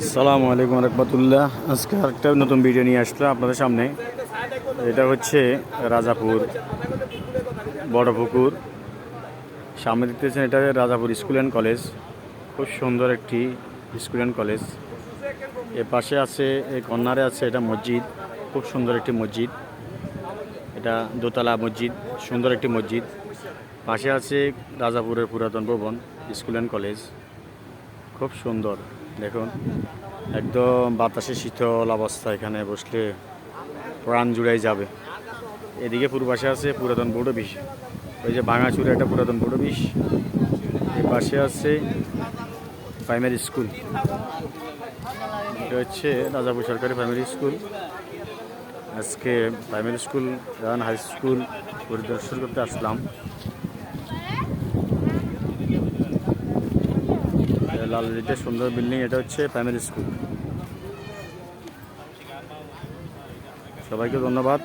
আসসালামু আলাইকুম রহমতুল্লাহ। আজকে আরেকটা নতুন ভিডিও নিয়ে আসলাম আপনাদের সামনে। এটা হচ্ছে রাজাপুর বড়পুকুর। সামনে দেখতেছেন এটা রাজাপুর স্কুল অ্যান্ড কলেজ। খুব সুন্দর একটি স্কুল অ্যান্ড কলেজ। এর পাশে আছে এই কর্নারে আছে এটা মসজিদ। খুব সুন্দর একটি মসজিদ। এটা দোতলা মসজিদ, সুন্দর একটি মসজিদ। পাশে আছে রাজাপুরের পুরাতন ভবন, স্কুল অ্যান্ড কলেজ। খুব সুন্দর। দেখুন, একদম বাতাসে শীতল অবস্থা এখানে, বসলে প্রাণ জুড়াই যাবে। এদিকে পূর্বাশে আছে পুরাতন বোর্ড বিষ। ওই যে ভাঙাচুরে একটা পুরাতন বোর্ড বিষ। এর পাশে আছে প্রাইমারি স্কুল এটা হচ্ছে রাজাপুর সরকারি প্রাইমারি স্কুল আজকে প্রাইমারি স্কুল রান হাই স্কুল পরিদর্শন করতে আসলাম। লাল রেটের সুন্দর বিল্ডিং এটা হচ্ছে প্রাইমারি স্কুল সবাইকে ধন্যবাদ।